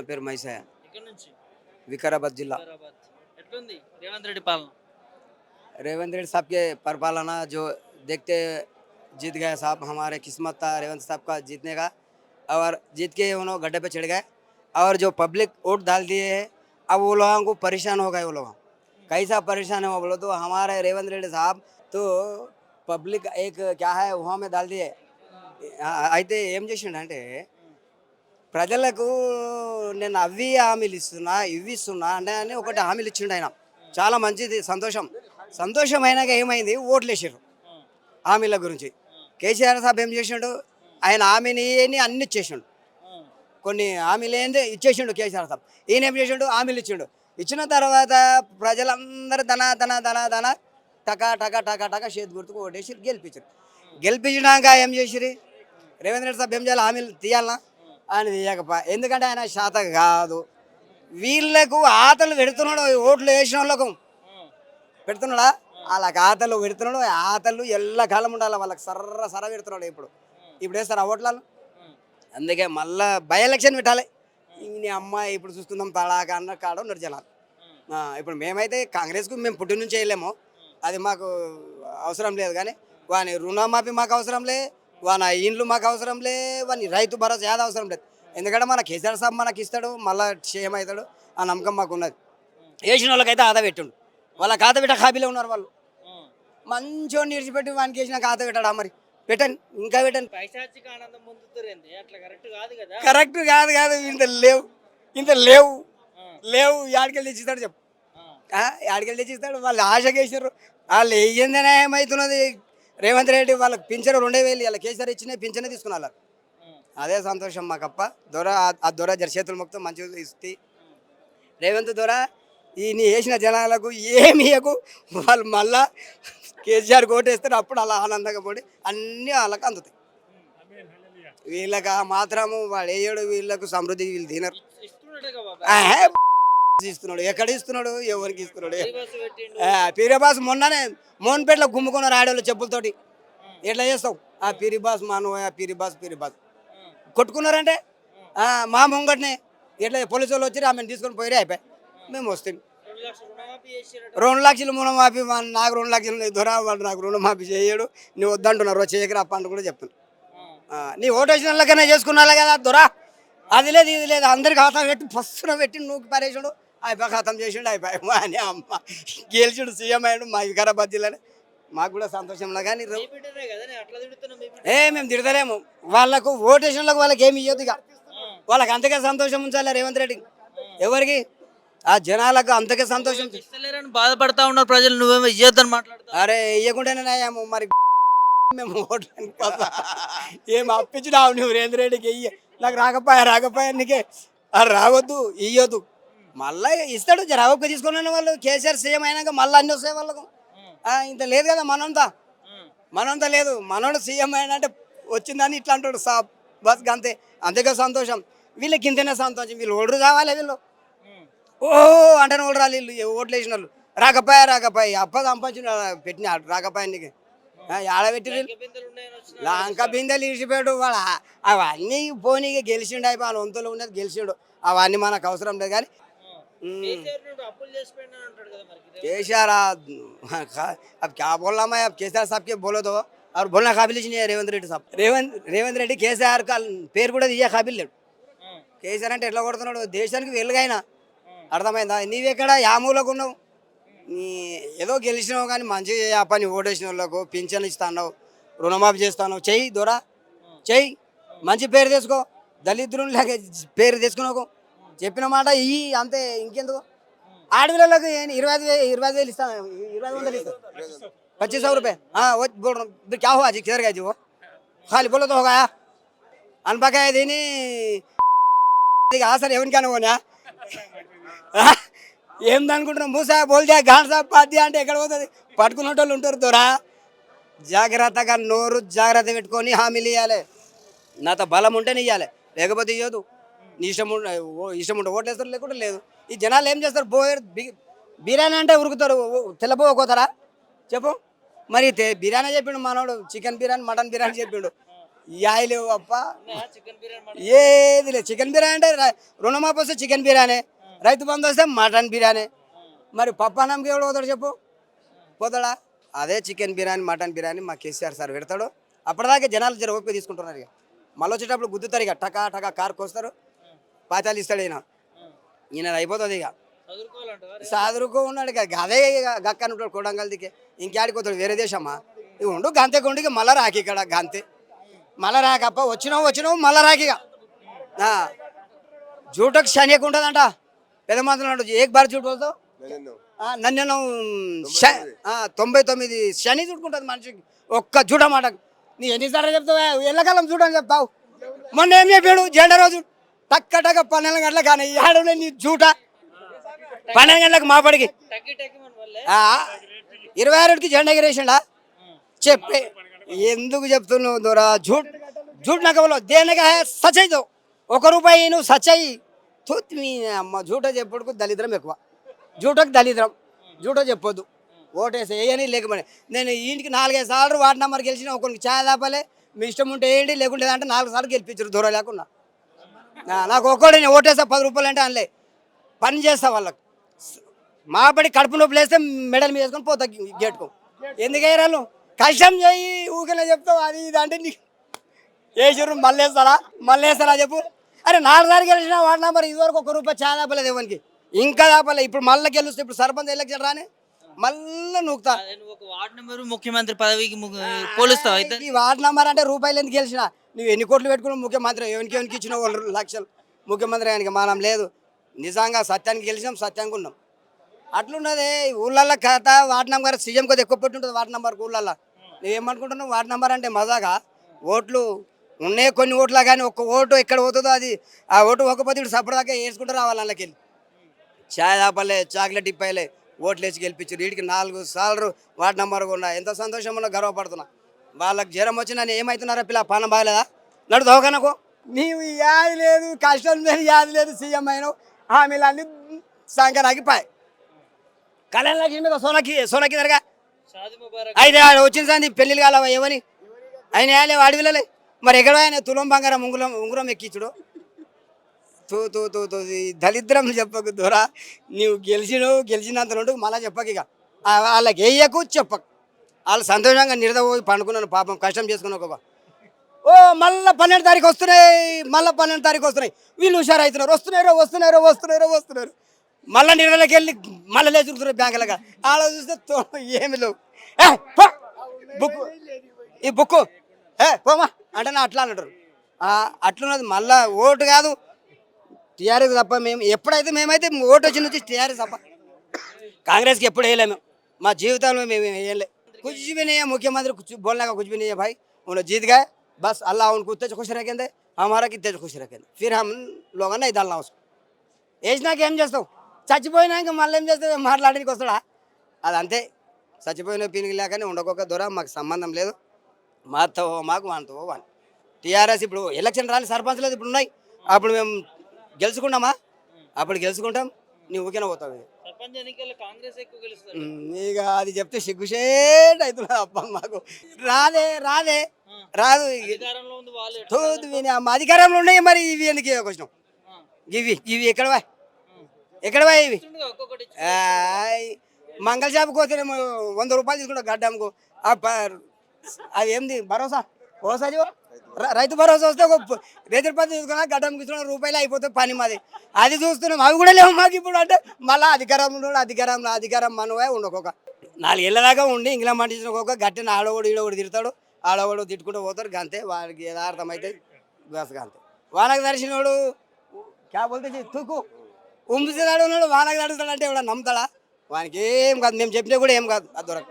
నా పేరు మైసయ్య ఇక్కడ నుంచి వికారాబాద్ జిల్లా హైదరాబాద్ ఎట్లుంది రేవంత్ రెడ్డి పాలన रेवंत रेड्डी साहब के परिपालना जो देखते जीत गए साहब हमारे किस्मत था रेवंत साहब का जीतने का और जीत के उन्होंने गड्ढे पे चढ़ गए और जो पब्लिक वोट डाल दिए है अब वो लोगों को परेशान हो गए वो लोग कैसा परेशान है वो बोलो तो हमारे रेवंत रेड्डी साहब तो పబ్లిక్ एक क्या है वहाँ में डाल दिए ఆ- అయితే ఏం చేసిండంటే ప్రజలకు నేను అవి హామీలు ఇస్తున్నా ఇవి ఇస్తున్నా అంటే అని ఒకటి హామీలు ఇచ్చిండు ఆయన. చాలా మంచిది సంతోషం. సంతోషం అయినాక ఏమైంది? ఓట్లు వేసారు హామీల గురించి. కేసీఆర్ సాబ్ ఏం చేసిండు? ఆయన హామీని అన్ని ఇచ్చేసిండు. కొన్ని హామీలు ఏంది? ఇచ్చేసిండు కేసీఆర్ సాబ్. ఈయన ఏం చేసిండు? హామీలు ఇచ్చిండు. ఇచ్చిన తర్వాత ప్రజలందరూ ధన ధన ధన ధన టకా టకా టకా టకా చేతి గుర్తుకు ఓటేసి గెలిపించారు. గెలిపించినాక ఏం చేసిరి రేవంత్ రెడ్డి సాబ్ ఏం చేయాలి? హామీలు తీయాలనా ఆయన తీయకపా. ఎందుకంటే ఆయన శాత కాదు. వీళ్ళకు ఆతలు పెడుతున్నాడు ఓట్లు వేసిన వాళ్ళకు. పెడుతున్నాడా? వాళ్ళకి ఆతలు పెడుతున్నాడు ఆతలు ఎల్లకాలం ఉండాలి వాళ్ళకి సర్ర సర పెడుతున్నాడు ఇప్పుడు. ఇప్పుడు వేస్తారు ఆ అందుకే మళ్ళా బై ఎలక్షన్ పెట్టాలి. నీ అమ్మాయి ఇప్పుడు చూస్తున్నాం తడాక అన్న కాడ ఉన్నారు జనాలు. ఇప్పుడు మేమైతే కాంగ్రెస్కు మేము పుట్టి నుంచి వెళ్ళాము. అది మాకు అవసరం లేదు కానీ వాని రుణమాఫీ మాకు అవసరం లే వాని ఇండ్లు మాకు అవసరం లే వాని రైతు భరోసా ఏది అవసరం లేదు. ఎందుకంటే మన కేసీఆర్ సాబ్ మనకి ఇస్తాడు మళ్ళీ క్షేమ అవుతాడు ఆ నమ్మకం మాకు ఉన్నది. వేసిన వాళ్ళకైతే ఆదా పెట్టిండు. వాళ్ళ ఖాతా పెట్ట హాబీలో ఉన్నారు వాళ్ళు. మంచోడిని విడిచిపెట్టి వానికి వేసిన ఖాతా పెట్టాడా మరి? పెట్టండి ఇంకా పెట్టండి కరెక్ట్ కాదు కదా? కరెక్ట్ కాదు కాదు ఇంత లేవు. ఇంత లేవు. లేవు యాడికెళ్ళి తెచ్చిస్తాడు చెప్పు. యాడికెళ్ళి తెచ్చిస్తాడు వాళ్ళు ఆశకేసారు వాళ్ళు వెయ్యిందనే ఏమవుతున్నది రేవంత్ రెడ్డి వాళ్ళకి పింఛను రెండే వేలు ఇలా కేసీఆర్ ఇచ్చిన పింఛనే తీసుకున్నారు అదే సంతోషం మాకప్ప దొర ఆ- దొర జర చేతులు మొత్తం మంచిగా ఇస్తే. రేవంత్ దొర ఈ నీ వేసిన జనాలకు ఏమి ఇయ్యకు. వాళ్ళు మళ్ళా కేసీఆర్ కోటేస్తారు అప్పుడు అలా ఆనందంగా పడి అన్నీ వాళ్ళకి అందుతాయి. వీళ్ళకి మాత్రము వాడు వేయడు వీళ్ళకు సమృద్ధి వీళ్ళు తినరు. ఇస్తున్నాడు. ఎక్కడ ఇస్తున్నాడు? ఎవరికి ఇస్తున్నాడు? పీరబాస్ మొన్ననే మోహన్పేటలో గుమ్ముకున్నారు ఆడవాళ్ళు చెప్పులతోటి ఎట్లా చేస్తావు? ఆ పీరిబాస్ మాను ఆ పీరిబాస్ పీరిబాస్ కొట్టుకున్నారంటే? ఆ, మా ముంగట్నే ఎట్లా పోలీసు వాళ్ళు వచ్చి ఆమెను తీసుకొని పోయి అయిపోయి. మేము వస్తాం. రెండు లక్షల రుణమాఫీ నాకు రెండు లక్షలు దొరా వాడు నాకు రుణమాఫీ చేయడు. నువ్వు వద్దంటున్నారు చేయకరా అని కూడా చెప్తాను. నీ ఓటు వేసిన వాళ్ళకైనా చేసుకున్నా కదా దొరా. అది లేదు ఇది లేదు. అందరికి ఖాతా పెట్టి ఫస్ట్న పెట్టి నువ్వు పరేసాడు. అయిపోయి ఖాతం చేసిండు అయిపోయి మా అని అమ్మ గెలిచుడు సీఎం అయ్యాడు మా వికారాబాద్ జిల్లానే మాకు కూడా సంతోషంలో కానీ ఏ మేము తిడతలేము. వాళ్ళకు ఓటేషన్లకు వాళ్ళకి ఏమి ఇవ్వదు ఇక. వాళ్ళకి అంతకే సంతోషం ఉంచాలి రేవంత్ రెడ్డి? ఎవరికి? ఆ జనాలకు అంతకే సంతోషం బాధపడతా ఉన్నారు ప్రజలు నువ్వేమో ఇయ్యొద్దని మాట్లాడతా అరే ఇవ్వకుండానే నయ్యాము మరి మేము ఓట్లని కోసం ఏం అప్పించినావు నువ్వు రేంద్ర రెడ్డికి? ఇయ్య. నాకు రాకపోయా రాకపోయా నీకే అది రావద్దు ఇయ్యొద్దు. మళ్ళీ ఇస్తాడు రావక్క తీసుకున్న వాళ్ళు. కేసీఆర్ సీఎం అయినాక మళ్ళీ అన్ని వస్తాయి వాళ్ళకు. ఇంత లేదు కదా మనంతా. మనంతా లేదు. మనోడు సీఎం అయినంటే వచ్చిందని ఇట్లా అంటాడు సా బస్ అంతే అంతేగా సంతోషం. వీళ్ళకి ఇంతనే సంతోషం. వీళ్ళు ఓడరు కావాలి వీళ్ళు. ఓ అంటే ఓడి రాలి వీళ్ళు. ఓట్లు వేసిన వాళ్ళు. రాకపోయా రాకపోయి. అప్ప సంపాదించిన పెట్టిన రాకపోయా ఆడబెట్టి ఆడ పెట్టి లంక బిందెలు ఇడిచిపెట్టు వాళ్ళ అవన్నీ పోనీ గెలిచిండు అయిపోయి వంతులు ఉన్నది గెలిచిండు. అవన్నీ మనకు అవసరం లేదు కానీ केसीआर आ- अब क्या बोलना मैं अब केसीआर साहब के बोलो तो और बोलना काबिल ही नहीं है रेवंत రెడ్డి సాబ్ రేవంత్ రేవంత్ రెడ్డి కేసీఆర్ కా- పేరు కూడా తీయ కాబిల్ లేడు కేసీఆర్ అంటే ఎట్లా కొడుతున్నాడు దేశానికి వెలుగైనా అర్థమైందా నీవెక్కడ యామూలకు ఉన్నావు నీ ఏదో గెలిచినావు కానీ మంచిగా చేయి ఆ పని ఓటేసిన వాళ్ళకు పింఛన్లు ఇస్తాను రుణమాఫీ చేస్తాను చెయ్యి దొరా చెయ్యి మంచి పేరు తెచ్చుకో దళిద్రుని లేక పేరు తెచ్చుకున్నావు చెప్పిన మాట ఇయ్యి అంతే ఇంకెందుకు ఆడపిల్లలకు ఏ- ఇరవై ఐదు వేలు ఇరవై ఐదు వేలు ఇస్తాను ఇరవై ఐదు వందలు ఇస్తాను पच्चीस सौ रुपये हाँ वो बोल रहा हूँ क्या हुआ जी किधर गए जी वो खाली बोलो तो हो गया अनपका है దీని ఆ సార్ ఎవరికి అనుకోనా ఏం అనుకుంటున్నాం మూసా బోల్దా గాన్ సాబ్ పాద్యా అంటే ఎక్కడ పోతుంది పట్టుకున్న వాళ్ళు ఉంటారు దొరా జాగ్రత్తగా నోరు జాగ్రత్త పెట్టుకొని హామీలు ఇవ్వాలి నాతో బలం ఉంటేనే ఇవ్వాలి లేకపోతే ఇవ్వదు నీ ఇష్టం ఉండ ఓ ఇష్టం ఉంటే ఓట్లేస్తారు? లేకుంటే లేదు. ఈ జనాలు ఏం చేస్తారు? పోయారు బిర్యానీ అంటే ఉరుకుతారు. తెల్లపోకోతారా చెప్పు. మరి బిర్యానీ చెప్పిండు మనోడు. చికెన్ బిర్యానీ మటన్ బిర్యానీ చెప్పిండు. యాయ్ లేవు అప్ప. చికెన్ బిర్యానీ ఏది లేదు. చికెన్ బిర్యానీ అంటే రుణమాపు వస్తే చికెన్ బిర్యానీ రైతు బంధు వస్తే మటన్ బిర్యానీ. మరి పప్ప అన్నంకి ఎవడు పోతాడు చెప్పు? పోతాడా? అదే చికెన్ బిర్యానీ మటన్ బిర్యానీ మా కేసీఆర్ సార్ పెడతాడు. అప్పటిదాకా జనాలు జర ఓపిక తీసుకుంటున్నారు ఇక. మళ్ళీ వచ్చేటప్పుడు గుద్దుతారు ఇక. టకా టకా కార్కి వస్తారు పాతాలు ఇస్తాడు ఈయన ఈయన అయిపోతుంది ఇక. సాదురుకో ఉన్నాడు ఇక. అదే ఇక గక్కని ఉంటాడు కొడంగల్దికి ఇంకేడికి పోతాడు? వేరే దేశమ్మా ఇక ఉండు గంతే కొండికి మళ్ళా రాకి ఇక్కడ గంతే. మళ్ళా రాకప్ప వచ్చినావు వచ్చినావు మళ్ళా రాకిగా జూటకు శని ఎక్కువ ఉంటుందంట. పెద్ద మంత్రులు ఏక్ బార్ జూట్ పోతావు? నన్ను తొంభై తొమ్మిది. శని చుట్టుకుంటుంది మనిషికి. ఒక్క జూట మాట నీ ఎన్నిసార్లు చెప్తావా? ఎల్లకాలం చూడని చెప్తావు? మొన్న ఏం చెప్పాడు? జెండా రోజు? టక్క పన్నెండు గంటలకు కానీ ఏడవలే నీ జూట. పన్నెండు గంటలకు మాపడికి ఇరవై ఆరుకి జెండా ఎగిరేసిండా? చెప్పే ఎందుకు చెప్తున్నావు దొరా? జూట్ జూట్ నగవలో దేనిగా సచైతో ఒక రూపాయి నువ్వు సచై తూత్ మీ అమ్మ జూట చెప్పుడుకు దళిద్రం ఎక్కువ. జూటకు దళిద్రం. జూట చెప్పొద్దు. ఓటేసి వేయని లేకపోయి నేను ఇంటికి నాలుగైదు సార్లు వార్డు నెంబర్ గెలిచిన ఒకరికి ఛాయ్ దాపాలే మీ ఇష్టం ఉంటే వేయండి లేకుంటే అంటే నాలుగు సార్లు గెలిపించారు దూరం లేకుండా నాకు ఒక్కడే ఓటేస్తా పది రూపాయలు అంటే అనలే. పని చేస్తా వాళ్ళకు. మా బడి కడుపు నొప్పి లేస్తే మెడల్ మీద వేసుకొని పోతా గేటుకు. ఎందుకు వేయరాలు కష్టం చేయి ఊకలే చెప్తావు అది ఇది అంటే నీకు. వేసారు మళ్ళీ వేస్తారా? మళ్ళీ వేస్తారా చెప్పు. అరే నాలుగు సార్లు గెలిచిన వాడినా మరి ఇదివరకు ఒక రూపాయి చాలా ఆపలేదు ఎవరికి. ఇంకా ఆపలే ఇప్పుడు మళ్ళీ గెలుస్తే ఇప్పుడు సర్పంచ్ ఎలక్షన్ రాని మళ్ళీ నూకుతా. వార్డు నెంబర్ ముఖ్యమంత్రి పదవికి పోలుస్తావు అయితే. ఈ వార్డు నంబర్ అంటే రూపాయలు ఎందుకు గెలిచిన? నువ్వు ఎన్ని కోట్లు పెట్టుకున్నావు? ముఖ్యమంత్రి ఎవరికి ఎవరికి ఇచ్చిన వాళ్ళు లక్షలు. ముఖ్యమంత్రి ఆయనకి మనం లేదు. నిజంగా సత్యానికి గెలిచినాం సత్యానికి ఉన్నాం. అట్లున్నది ఊళ్ళల్లో కథ వార్డు నెంబర్ సీఎం కొద్ది ఎక్కువ పెట్టి ఉంటుంది వార్డు నంబర్ ఊళ్ళల్లో. నువ్వేమనుకుంటున్నావు వార్డు నెంబర్ అంటే మజాగా? ఓట్లు ఉన్నాయి కొన్ని ఓట్లా కానీ ఒక్క ఓటు ఎక్కడ పోతుందో అది ఆ ఓటు ఒక్కపోతే ఇప్పుడు దాకా వేసుకుంటూ రావాలి వాళ్ళకి. వెళ్ళి చాయ్ దాపలే చాక్లెట్ ఇప్పలే ఓట్లు వేసి గెలిపించారు. వీడికి నాలుగు సార్లు వార్డు నెంబర్ ఉన్నా ఎంత సంతోషం గర్వపడుతున్నా. వాళ్ళకి జ్వరం వచ్చి నన్ను ఏమవుతున్నారా పిల్ల? పానం బాగలేదా? నడు దోకనకు నీవు యాది లేదు కష్టం లేదు యాది లేదు సీఎం అయినావు. హామీలు అన్ని సంకరాకి పాయ్. కళ్యాణ లక్ష్మి మీద సోనకి సోనకి ముబారక్. అయితే ఆడ వచ్చిన సంది పెళ్ళిళ్ళు కాలవా ఏమని? ఆయన వాడి వెళ్ళలే మరి ఎక్కడ ఆయన తులం బంగారం ఉంగురం ఉంగురం ఎక్కించుడు తూ తూ తూ తూ ఈ దరిద్రం చెప్పకు దూరా. నీవు గెలిచినవు గెలిచినంత నుండి మళ్ళా చెప్పకు ఇక. ఆ వాళ్ళకి వేయకు చెప్పకు. వాళ్ళు సంతోషంగా నిరదపోయి పండుకున్నాను పాపం కష్టం చేసుకుని ఒక ఓ మళ్ళీ పన్నెండు తారీఖు వస్తున్నాయి మళ్ళీ పన్నెండు తారీఖు వస్తున్నాయి. వీళ్ళు హుషారు అవుతున్నారు వస్తున్నారో వస్తున్నారో వస్తున్నారో వస్తున్నారు. మళ్ళీ నిర్ణయకి వెళ్ళి మళ్ళీ లేచి చూస్తున్నారు బ్యాంకులుగా ఆడ చూస్తే తో- ఏమి లేవు. బుక్ ఈ బుక్ ఏ పోమా. అంటే నా అట్లా అంటారు. అట్లున్నది మళ్ళా ఓటు కాదు. టీఆర్ఎస్ తప్ప మేము ఎప్పుడైతే మేమైతే ఓటు వచ్చిన నుంచి టీఆర్ఎస్ తప్ప. కాంగ్రెస్కి ఎప్పుడు వేయలేము. మా జీవితంలో మేము వేయలేము कुछ भी नहीं है मुख्यमंत्री कुछ बोलने का कुछ भी नहीं है भाई उन्हें जीत गए बस अल्लाह उनको इतने खुश रखेंगे हमारा कितने खुश रखेंगे फिर हम लोगों ने डालना उसको వేసినాక ఏం చేస్తావు చచ్చిపోయినాక మళ్ళీ ఏం చేస్తావు మాట్లాడడానికి వస్తాడా అది అంతే చచ్చిపోయిన పీనికి లేకనే ఉండకొక దొర మాకు సంబంధం లేదు మాతో మాకు వానితో వాని టీఆర్ఎస్ ఇప్పుడు ఎలక్షన్ రాని సర్పంచ్ లేదు ఇప్పుడు ఉన్నాయి అప్పుడు మేము గెలుచుకున్నామా అప్పుడు గెలుచుకుంటాం నీ ఊరికేనే పోతావు ఇక. ప్రపంచ ఎన్నికల్లో కాంగ్రెస్ ఎక్కువ గెలుస్తారు. ఉమ్, ఇక అది చెప్తే సిగ్గుషేట్ అవుతున్నది అబ్బా మాకు. రాదే రాదే. రాదు. అధికారంలో ఉంది వాళ్ళు అమ్మ అధికారంలో ఉన్నాయి మరి ఇవి ఎందుకు క్వశ్చన్ ఆ, ఇవి ఇవి ఎక్కడ వా. ఎక్కడ వా ఇవి? మంగళ షాప్కి పోతేనేమో వంద రూపాయలు తీసుకుంటా గడ్డమ్మకు. అది ఏంది భరోసా? భరోసా రైతు భరోసా వస్తే ఒక ప- రైతు రూపాయలు తీసుకున్నా గడ్డం తీసుకున్న రూపాయలు అయిపోతే పని మాది. అది చూస్తున్నాం. అవి కూడా లేవు మాకు ఇప్పుడు అంటే మళ్ళీ అధికారం అధికారంలో అధికారం అధికారం మనవే ఉండకొక. నాలుగేళ్ళ దాకా ఉండి ఇంగ్లాండ్ మండించిన ఒక గట్టిన ఆడవాడు ఈడోడు తిడతాడు ఆడవాడు తిట్టుకుంటూ పోతాడు గంతే. వాడికి యథార్థం అయితే బస్ గంతే. వానకు దర్శనోడు క్యాబోతే తుక్కు తూకు. ఉంపిస్తాడు ఉన్నాడు వానకు నడుస్తాడు అంటే ఎవడ నమ్ముతాడా? వానికి ఏం కాదు. మేము చెప్పినా కూడా ఏం కాదు. అది దొరక